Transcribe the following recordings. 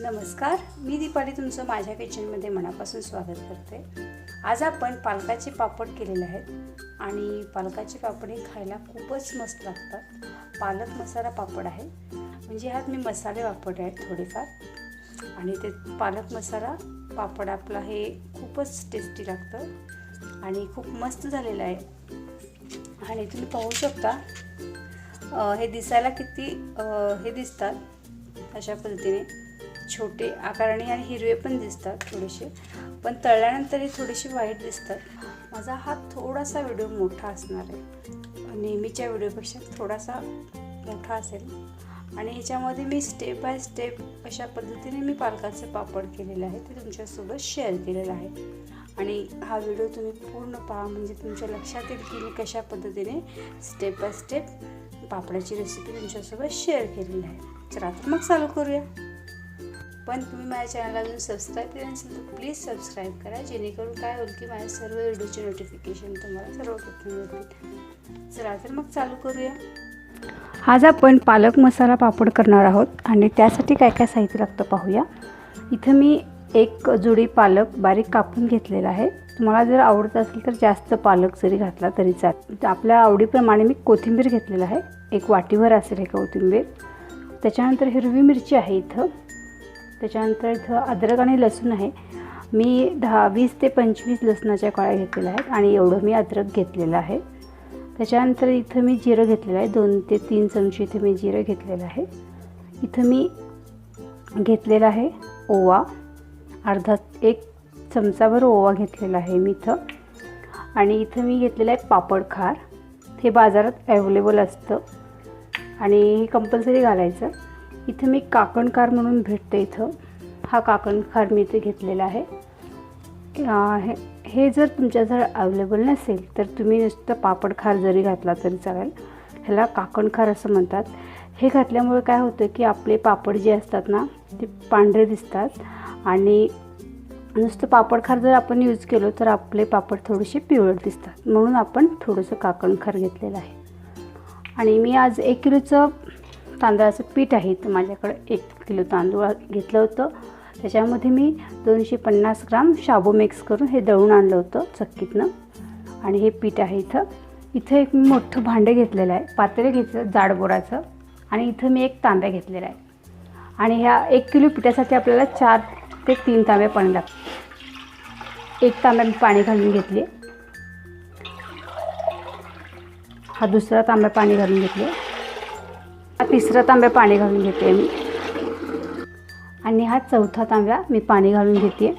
नमस्कार मी दीपाली तुमचं माझ्या किचनमध्ये मनापासून स्वागत करते. आज आपण पालकाचे पापड केलेले आहेत आणि पालकाचे पापड हे खायला खूपच मस्त लागतात. पालक मसाला पापड आहे. म्हणजे ह्यात मी मसाले वापरले आहेत थोडेफार. आणि ते पालक मसाला पापड आपला हे खूपच टेस्टी लागतं. आणि खूप मस्त झालेलं आहे. आणि तुम्ही पाहू शकता हे दिसायला किती हे दिसतात अशा पद्धतीने. छोटे आकाराने आणि हिरवे पण दिसतात थोडेसे. पण तळल्यानंतर हे थोडेसे वाईट दिसतात. माझा हा थोडासा व्हिडिओ मोठा असणार आहे. नेहमीच्या व्हिडिओपेक्षा थोडासा मोठा असेल. आणि ह्याच्यामध्ये मी स्टेप बाय स्टेप अशा पद्धतीने मी पालकाचे पापड केलेले आहे ते तुमच्यासोबत शेअर केलेलं आहे. आणि हा व्हिडिओ तुम्ही पूर्ण पहा. म्हणजे तुमच्या लक्षात येईल की मी कशा पद्धतीने स्टेप बाय स्टेप पापडाची रेसिपी तुमच्यासोबत शेअर केलेली आहे. चला तर मग चालू करूया. पण तुम्ही माझ्या चॅनलला अजून सबस्क्राईब केलं नसेल तर प्लीज सबस्क्राईब करा जेणेकरून काय होईल की माझ्या सर्व व्हिडिओचे नोटिफिकेशन तुम्हाला सर्वप्रथम मिळतील. चला तर मग चालू करूया. आज आपण पालक मसाला पापड करणार आहोत आणि त्यासाठी काय काय साहित्य लागतं पाहूया. इथं मी एक जुडी पालक बारीक कापून घेतलेला आहे. तुम्हाला जर आवडत असेल तर जास्त पालक जरी घातला तरी चालेल. आपल्या आवडीप्रमाणे मी कोथिंबीर घेतलेलं आहे. एक वाटीभर असेल हे कोथिंबीर. त्याच्यानंतर हिरवी मिरची आहे इथं. त्याच्यानंतर इथं अद्रक आणि लसूण आहे. मी दहा वीस ते पंचवीस लसणाच्या काळ्या घेतलेल्या आहेत आणि एवढं मी अद्रक घेतलेलं आहे. त्याच्यानंतर इथं मी जिरं घेतलेलं आहे. दोन ते तीन चमचे इथं मी जिरं घेतलेलं आहे. इथं मी घेतलेलं आहे ओवा. अर्धा एक चमचाभर ओवा घेतलेला आहे मी इथं. आणि इथं मी घेतलेलं आहे पापड खार. हे बाजारात अवेलेबल असतं. आणि हे कंपल्सरी घालायचं. इथं मी काकणकार म्हणून भेटते इथं. हा काकणखार मी इथे घेतलेला आहे. हे हे जर तुमच्याजवळ अवेलेबल नसेल तर तुम्ही नुसतं पापड खार जरी घातला तरी चालेल. ह्याला काकणखार असं म्हणतात. हे घातल्यामुळे काय होतं की आपले पापड जे असतात ना ते पांढरे दिसतात. आणि नुसतं पापड खार जर आपण यूज केलं तर आपले पापड थोडेसे पिवळट दिसतात. म्हणून आपण थोडंसं काकणखार घेतलेलं आहे. आणि मी आज एक किलोचं तांदळाचं पीठ आहे. तर माझ्याकडं एक किलो तांदूळ घेतलं होतं. त्याच्यामध्ये मी दोनशे पन्नास ग्राम शाबू मिक्स करून हे दळून आणलं होतं चक्कीतनं. आणि हे पीठ आहे इथं. इथं एक मी मोठं भांडं घेतलेलं आहे. पातेलं घेतलं जाड बोराचं. आणि इथं मी एक तांब्या घेतलेला आहे आणि ह्या एक किलो पिठासाठी आपल्याला चार ते तीन तांब्या पाणी लागतं. एक तांब्या मी पाणी घालून घेतली. हा दुसरा तांब्या पाणी घालून घेतले. हा तिसरा तांब्या पाणी घालून घेते मी. आणि हा चौथा तांब्या मी पाणी घालून घेते.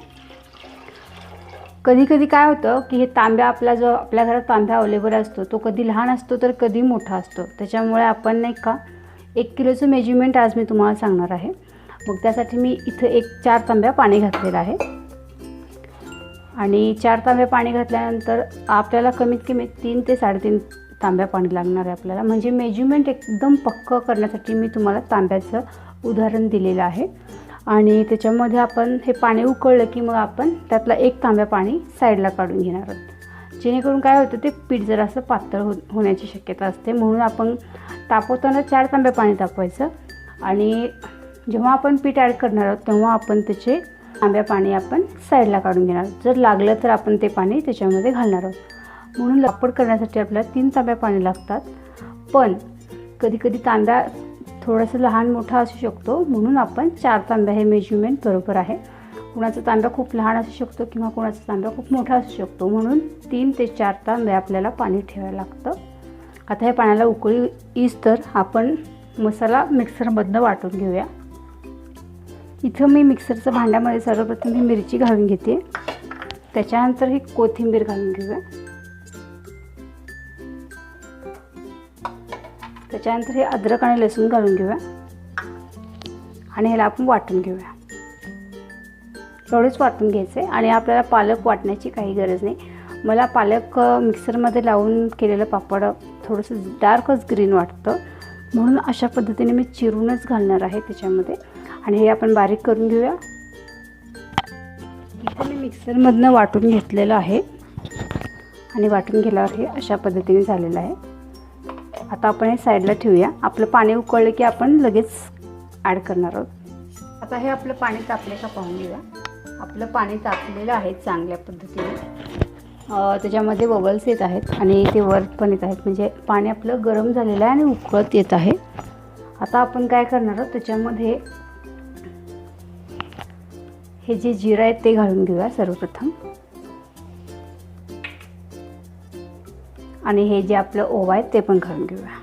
कधी कधी काय होतं की हे तांब्या आपला जो आपल्या घरात तांब्या अवेलेबल असतो तो कधी लहान असतो तर कधी मोठा असतो. त्याच्यामुळे आपण नाही का एक किलोचं मेजरमेंट आज मी तुम्हाला सांगणार आहे. मग त्यासाठी मी इथं एक चार तांब्या पाणी घातलेलं आहे. आणि चार तांब्या पाणी घातल्यानंतर आपल्याला कमीत कमी तीन ते साडेतीन तांब्या पाणी लागणार आहे आपल्याला. म्हणजे मेजरमेंट एकदम पक्कं करण्यासाठी मी तुम्हाला तांब्याचं उदाहरण दिलेलं आहे. आणि त्याच्यामध्ये आपण हे पाणी उकळलं की मग आपण त्यातला एक तांब्या पाणी साईडला काढून घेणार आहोत. जेणेकरून काय होतं ते पीठ जरासं पातळ हो होण्याची शक्यता असते. म्हणून आपण तापवताना चार तांब्या पाणी तापवायचं. आणि जेव्हा आपण पीठ ॲड करणार आहोत तेव्हा आपण त्याचे आंब्या पाणी आपण साईडला काढून घेणार आहोत. जर लागलं तर आपण ते पाणी त्याच्यामध्ये घालणार आहोत. म्हणून लापड करण्यासाठी आपल्याला तीन तांब्या पाणी लागतात. पण कधीकधी तांब्या थोडंसं लहान मोठा असू शकतो म्हणून आपण चार तांब्या हे मेजरमेंट बरोबर आहे. कुणाचा तांब्या खूप लहान असू शकतो किंवा कुणाचा तांब्या खूप मोठा असू शकतो म्हणून तीन ते चार तांब्या आपल्याला पाणी ठेवायला लागतं. आता हे पाण्याला उकळी ईस तर आपण मसाला मिक्सरमधनं वाटून घेऊया. इथं मी मिक्सरचं भांड्यामध्ये सर्वप्रथम ही मिरची घालून घेते. त्याच्यानंतर ही कोथिंबीर घालून घेऊया. त्याच्यानंतर हे अद्रक आणि लसूण घालून घेऊया. आणि ह्याला आपण वाटून घेऊया. एवढंच वाटून घ्यायचं आहे आणि आपल्याला पालक वाटण्याची काही गरज नाही. मला पालक मिक्सरमध्ये लावून केलेलं पापड थोडंसं डार्कच ग्रीन वाटतं. म्हणून अशा पद्धतीने मी चिरूनच घालणार आहे त्याच्यामध्ये. आणि हे आपण बारीक करून घेऊया. इथे मी मिक्सरमधनं वाटून घेतलेलं आहे. आणि वाटून गेल्यावर हे अशा पद्धतीने झालेलं आहे. आता आपण हे साईडला ठेवूया. आपलं पाणी उकळलं की आपण लगेच ॲड करणार आहोत. आता हे आपलं पाणी तापले का पाहून घेऊया. आपलं पाणी तापलेलं आहे चांगल्या पद्धतीने. त्याच्यामध्ये बबल्स येत आहेत आणि ते वर पण येत आहेत. म्हणजे पाणी आपलं गरम झालेलं आहे आणि उकळत येत आहे. आता आपण काय करणार आहोत? त्याच्यामध्ये हे जे जिरं आहे ते घालून घेऊया सर्वप्रथम. आणि हे जे आपलं ओवा आहे ते पण घालून घेऊया.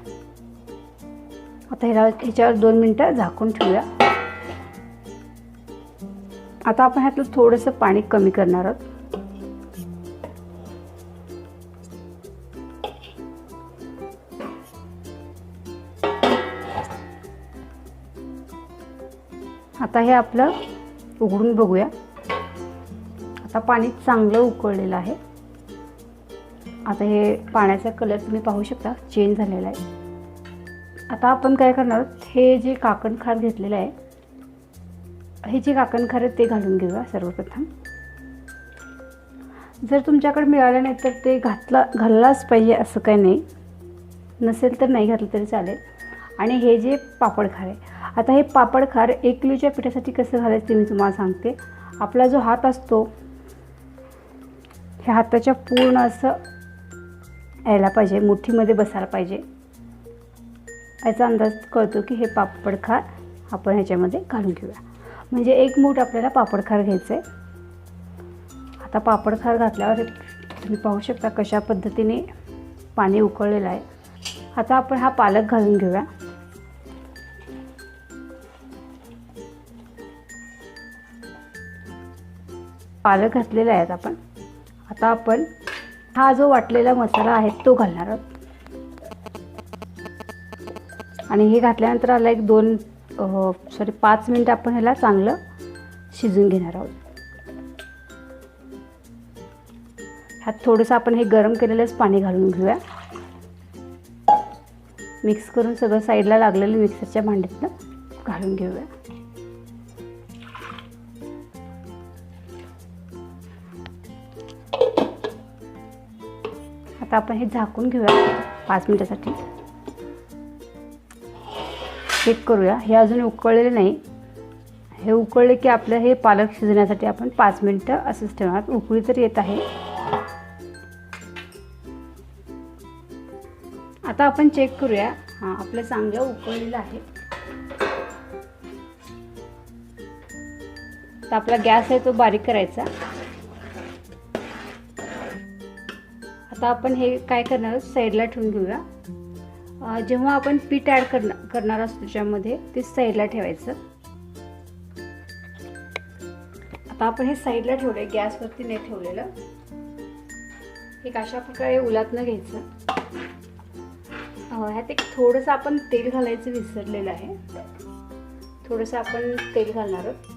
आता ह्याला ह्याच्यावर दोन मिनटं झाकून ठेवूया. आता आपण ह्यातलं थोडंसं पाणी कमी करणार आहोत. आता हे आपलं उघडून बघूया. आता पाणी चांगलं उकळलेलं आहे. आता हे पाण्याचा कलर तुम्ही पाहू शकता चेंज झालेला आहे. आता आपण काय करणार आहोत हे जे काकणखार घेतलेलं आहे हे जे काकणखार आहे ते घालून घेऊया सर्वप्रथम. जर तुमच्याकडे मिळालं नाही तर ते घातला घाललाच पाहिजे असं काही नाही. नसेल तर नाही घातलं तरी चालेल. आणि हे जे पापड खार आहे आता हे पापड खार एक किलोच्या पिठासाठी कसं घालायचं ते मी तुम्हाला सांगते. आपला जो हात असतो ह्या हाताच्या पूर्ण असं यायला पाहिजे मुठीमध्ये बसायला पाहिजे. याचा अंदाज कळतो की हे पापड खार आपण ह्याच्यामध्ये घालून घेऊया. म्हणजे एक मूठ आपल्याला पापड खार घ्यायचं आहे आता पापड खार घातल्यावर तुम्ही पाहू शकता कशा पद्धतीने पाणी उकळलेलं आहे. आता आपण हा पालक घालून घेऊया. पालक घातलेला आहेत आपण. आता आपण हा जो वाटलेला मसाला आहे तो घालणार आहोत. आणि हे घातल्यानंतर आला एक दोन सॉरी पाच मिनटं आपण ह्याला चांगलं शिजून घेणार आहोत. ह्यात थोडंसं आपण हे गरम केलेलंच पाणी घालून घेऊया. मिक्स करून सगळं साईडला लागलेलं मिक्सरच्या भांड्यातनं घालून घेऊया. आता आपण हे झाकून घेऊया पाच मिनिटासाठी. चेक करूया. हे अजून उकळलेले नाही. हे उकळले की आपलं हे पालक शिजण्यासाठी आपण पाच मिनटं असंच ठेवणार. उकळी तर येत आहे. आता आपण चेक करूया. हां आपलं चांगलं उकळलेलं आहे. तर आपला गॅस आहे तो बारीक करायचा. आता आपण हे काय करणार आहोत? साईडला ठेवून घेऊया. जेव्हा आपण पीठ ॲड करणार करणार असतो त्याच्यामध्ये ते साईडला ठेवायचं. आता आपण हे साईडला ठेवलं आहे गॅसवरती नाही ठेवलेलं. एक अशा प्रकारे उलातनं घ्यायचं. ह्यात एक थोडंसं आपण तेल घालायचं विसरलेलं आहे. थोडंसं आपण तेल घालणार आहोत.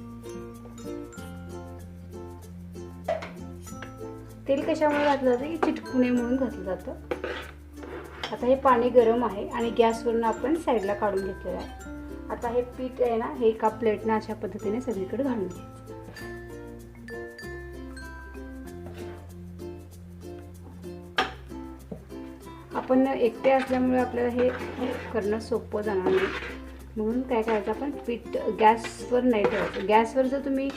तेल कशामुळे घातलं जातं? की चिटकू नये म्हणून घातलं जातं. आता हे पाणी गरम आहे आणि गॅसवरून आपण साईडला काढून घेतलेलं आहे. आता हे पीठ आहे ना हे एका प्लेटनं अशा पद्धतीने सगळीकडे घालून घ्यायचं. आपण एकटे असल्यामुळे आपल्याला हे करणं सोपं जाणार नाही. म्हणून काय करायचं आपण पीठ गॅसवर नाही ठेवायचं. गॅसवर जर तुम्ही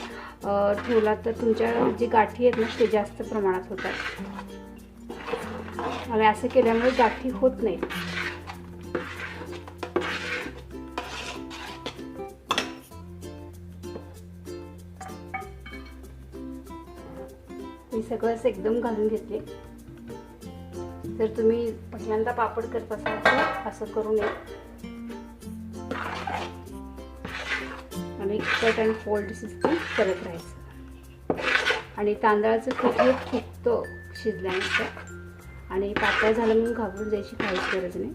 ठेवला तर तुमच्या जे गाठी आहेत ना ते जास्त प्रमाणात होतात. आणि असं केल्यामुळे गाठी होत नाही. मी सगळंच एकदम घालून घेतले. जर तुम्ही पहिल्यांदा पापड करत असाल तर असं करू नये. कट अँड फोल्ड सिस्टम करत राहायचं. आणि तांदळाचं पीठ हे फुगतं शिजल्यानंतर आणि पातळ झालं म्हणून घाबरून जायची काहीच गरज नाही.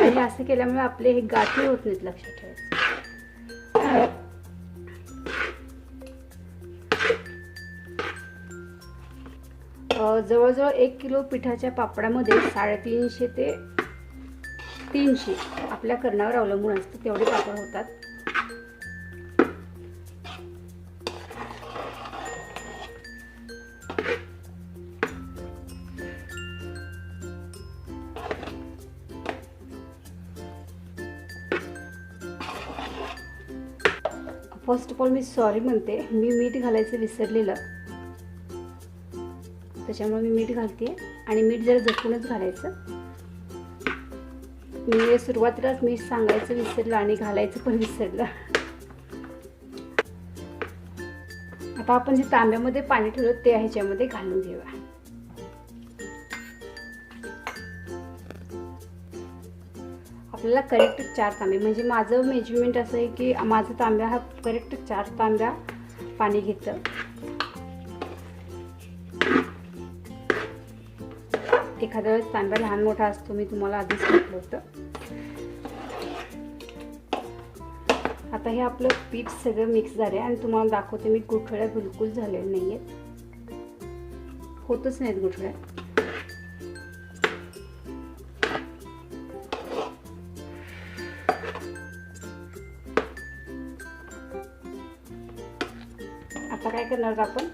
आणि असं केल्यामुळे आपले हे गाठी होत नाहीत लक्षात ठेवायचं. जवळजवळ एक किलो पिठाच्या पापडामध्ये साडेतीनशे ते तीनशे आपल्या कर्णावर अवलंबून असतं तेवढे पापड होतात. फर्स्ट ऑफ ऑल मी सॉरी म्हणते. मी मीठ घालायचं विसरलेलं. त्याच्यामुळे मी मीठ घालते. आणि मीठ जर जपूनच घालायचं मी सुरुवातीलाच मी सांगायचं विसरलं आणि घालायचं पण विसरलं. आता आपण जे तांब्यामध्ये पाणी ठेवलं ते ह्याच्यामध्ये घालून घेऊया आपल्याला करेक्ट चार तांबे म्हणजे माझं मेजरमेंट असं आहे की माझं तांब्या हा करेक्ट चार तांब्या पाणी घेतं. एखाद्या वेळेस तांब्या लहान मोठा असतो मी तुम्हाला आधीच म्हटलं होतं. आता हे आपलं पीठ सगळं मिक्स झालं आणि तुम्हाला दाखवते मी गुठळ्या बिलकुल झालेल्या नाही आहेत होतच नाहीत गुठळ्या. आता काय करणार आपण?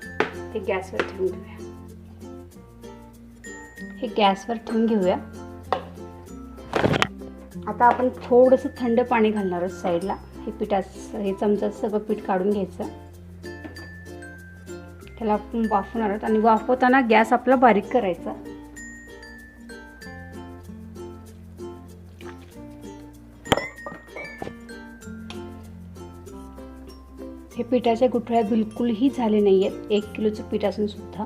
ते गॅसवर ठेवून घेऊया हे गॅसवर ठेवून घेऊया. आता आपण थोडंसं थंड पाणी घालणार आहोत साईडला. हे पिठाचं हे चमचा सगळं पीठ काढून घ्यायचं. त्याला आपण वाफवणार आहोत आणि वाफवताना गॅस आपला बारीक करायचा. हे पिठाच्या गुठळ्या बिलकुलही झाले नाही आहेत एक किलोचं पीठ असून सुद्धा.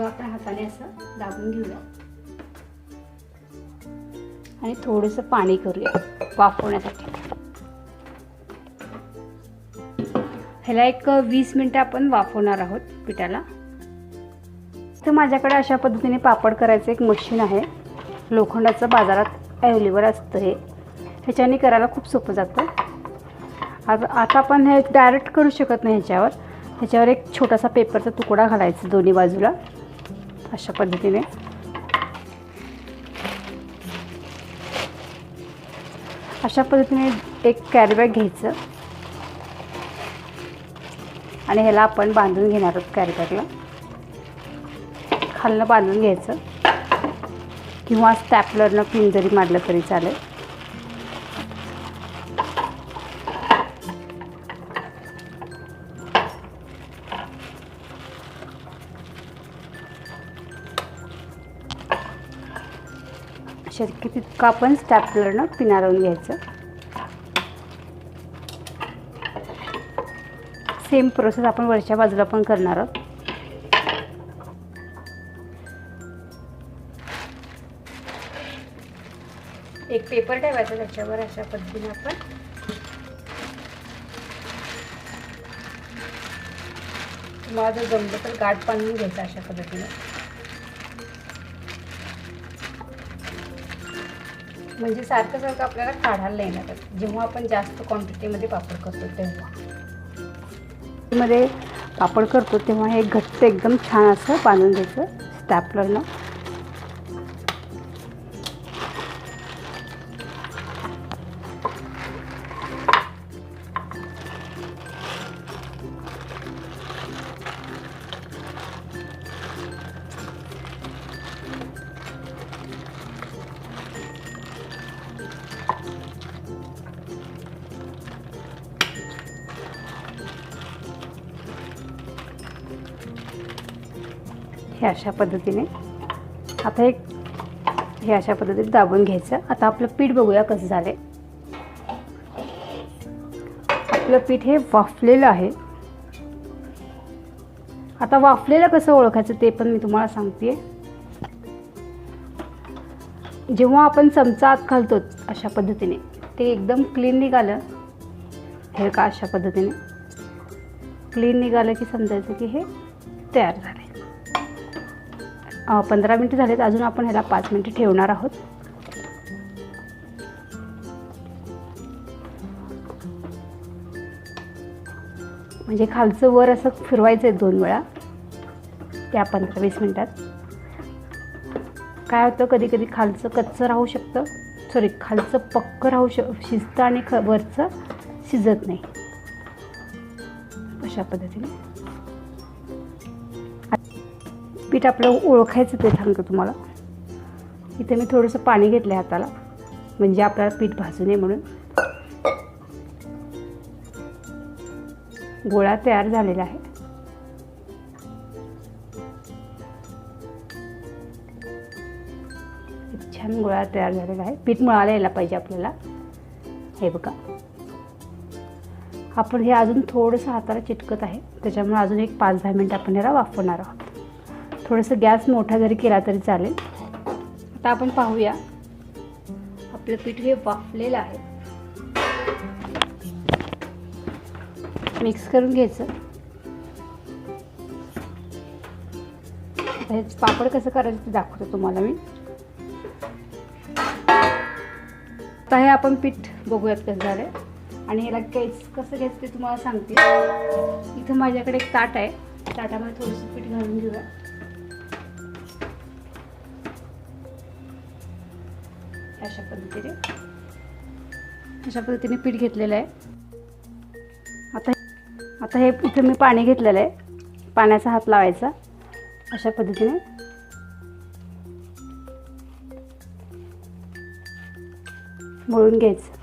सगळं आपण हाताने असं दाबून घेऊया. आणि थोडंसं पाणी करूया वाफवण्यासाठी. ह्याला एक वीस मिनटं आपण वाफवणार आहोत पिठाला. तर माझ्याकडे अशा पद्धतीने पापड करायचं एक मशीन आहे. लोखंडाचं बाजारात अवेलेबल असतं हे. ह्याच्याने करायला खूप सोपं जातं. आता आता आपण हे डायरेक्ट करू शकत नाही ह्याच्यावर. ह्याच्यावर एक छोटासा पेपरचा तुकडा घालायचा दोन्ही बाजूला. अशा पद्धतीने. अशा पद्धतीने एक कॅरीबॅग घ्यायचं. आणि ह्याला आपण बांधून घेणार आहोत कॅरीबॅगला खालनं बांधून घ्यायचं. किंवा स्टॅपलरनं पिन जरी मारलं तरी चालेल. शक्य तितकं आपण स्टॅपलरनं पिनारवून घ्यायचं. सेम प्रोसेस आपण वरच्या बाजूला पण करणार आहोत. एक पेपर ठेवायचा त्याच्यावर अशा पद्धतीने आपण. तुम्हाला जर जमलं तर गाठ पाणी घ्यायचं अशा पद्धतीने. म्हणजे सारखं सारखं आपल्याला काढायला नाही लागत. जेव्हा आपण जास्त क्वांटिटीमध्ये पापड करतो तेव्हा. मध्ये पापड करतो तेव्हा हे घट्ट एकदम छान असं बांधून द्यायचं स्टॅपलरनं हे अशा पद्धतीने. आता एक हे अशा पद्धतीने दाबून घ्यायचं. आता आपलं पीठ बघूया कसं झालं आपलं पीठ हे वाफलेलं आहे. आता वाफलेलं कसं ओळखायचं ते पण मी तुम्हाला सांगते जेव्हा आपण चमचा आत घालतो अशा पद्धतीने ते एकदम क्लीन निघालं. हे का अशा पद्धतीने? क्लीन निघालं की समजायचं की हे तयार झालं. पंधरा मिनटं झालेत. अजून आपण ह्याला पाच मिनटं ठेवणार आहोत. म्हणजे खालचं वर असं फिरवायचं आहे दोन वेळा. त्या पंधरा वीस मिनटात. काय होतं कधी कधी खालचं कच्चं राहू शकतं. सॉरी खालचं पक्क राहू शक शिजतं आणि ख वरचं शिजत नाही. अशा पद्धतीने. पीठ आपलं ओळखायचं ते सांगतो तुम्हाला. इथे मी थोडंसं पाणी घेतलं आहे हाताला. म्हणजे आपल्याला पीठ भाजू नये म्हणून. गोळा तयार झालेला आहे. छान गोळा तयार झालेला आहे. पीठ मळायला यायला पाहिजे आपल्याला. हे बघा. आपण हे अजून थोडंसं हाताला चिटकत आहे. त्याच्यामुळे अजून एक पाच दहा मिनटं आपण याला वाफवणार आहोत. थोडंसं गॅस मोठा जरी केला तरी चालेल. आता आपण पाहूया. आपलं पीठ हे वाफलेलं आहे. मिक्स करून घ्यायचं. हे पापड कसं करायचं ते दाखवतो तुम्हाला मी. आता हे आपण पीठ बघूयात कसं झालं आणि ह्याला काहीच कसं घ्यायचं ते तुम्हाला सांगते. इथं माझ्याकडे एक ताट आहे. ताटामध्ये थोडंसं पीठ घालून घेऊया. अशा पद्धतीने. अशा पद्धतीने पीठ घेतलेलं आहे. आता आता हे इथं मी पाणी घेतलेलं आहे. पाण्याचा हात लावायचा. अशा पद्धतीने. मळून घ्यायचं.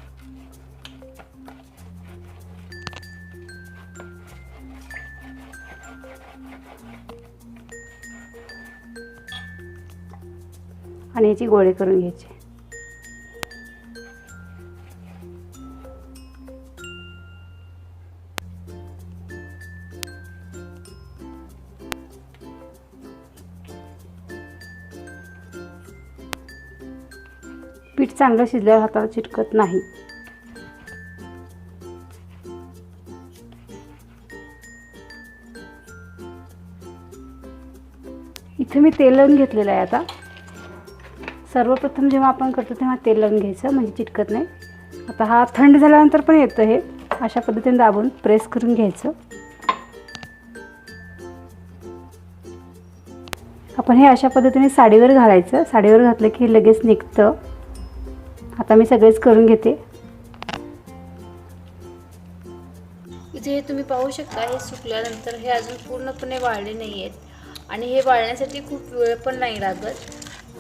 आणि याची गोळे करून घ्यायची. पीठ चांगलं शिजल्यावर हाताला चिटकत नाही. इथे मी तेल लावून घेतलेलं आहे आता. सर्वप्रथम जेव्हा आपण करतो तेव्हा तेल लावून घ्यायचं म्हणजे चिटकत नाही. आता हा थंड झाल्यानंतर पण येतं हे. अशा पद्धतीने दाबून प्रेस करून घ्यायचं. आपण हे अशा पद्धतीने साडीवर घालायचं. साडीवर घातलं की लगेच निघतं. आता मी सगळेच करून घेते. इथे हे तुम्ही पाहू शकता हे सुकल्यानंतर हे अजून पूर्णपणे वाळले नाही आहेत आणि हे वाळण्यासाठी खूप वेळ पण नाही लागत.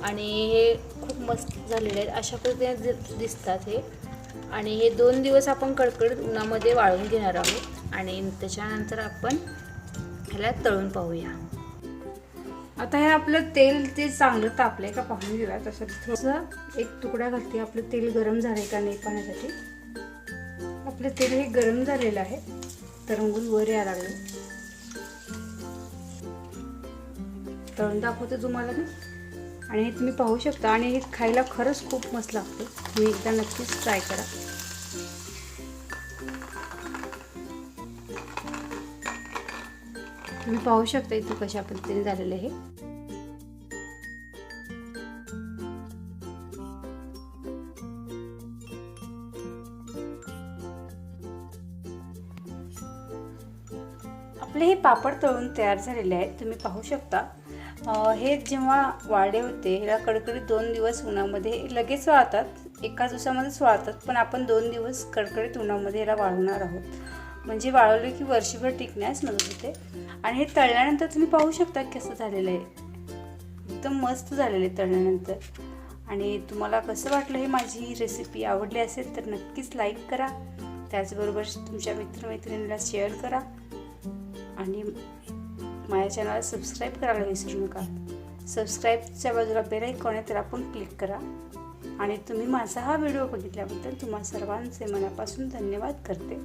आणि हे खूप मस्त झालेले आहेत. अशा पद्धतीने दि- दिसतात हे. आणि हे दोन दिवस आपण कडकडीत उन्हामध्ये वाळून घेणार आहोत. आणि त्याच्यानंतर आपण ह्याला तळून पाहूया. आता हे आपलं तेल ते चांगलं तापलंय का पाहून घेऊया तसं थोडंसं एक तुकडा घालते. आपलं तेल गरम झालंय का नाही पाहण्यासाठी. आपलं तेल हे गरम झालेलं आहे. तरंगून वर यायला लागलं. तळून दाखवते तुम्हाला मी. आणि हे तुम्ही पाहू शकता. आणि हे खायला खरंच खूप मस्त लागतं. तुम्ही एकदा नक्कीच ट्राय करा. तुम्ही पाहू शकता इथे कशा पद्धतीने झालेलं आहे. आपले हे पापड तळून तयार झालेले आहेत तुम्ही पाहू शकता. हे जेव्हा वाढे होते ह्याला कडकडीत दोन दिवस उन्हामध्ये लगेच वाळतात. एका दिवसामध्येच वाळतात पण आपण दोन दिवस कडकडीत उन्हामध्ये ह्याला वाळवणार आहोत. म्हणजे वाळवले की वर्षभर टिकण्यास मदत होते. आणि हे तळल्यानंतर तुम्ही पाहू शकता कसं झालेलं आहे. एकदम मस्त झालेलं आहे तळल्यानंतर. आणि तुम्हाला कसं वाटलं हे माझी ही रेसिपी आवडली असेल तर नक्कीच लाईक करा. त्याचबरोबर तुमच्या मित्रमैत्रिणीला शेअर करा. आणि माझ्या चॅनलला सबस्क्राईब करायला विसरू नका. सबस्क्राईबच्या बाजूला बेल आयकॉन आहे त्याला पण क्लिक करा. आणि तुम्ही माझा हा व्हिडिओ बघितल्याबद्दल तुम्हा सर्वांचे मनापासून धन्यवाद करते.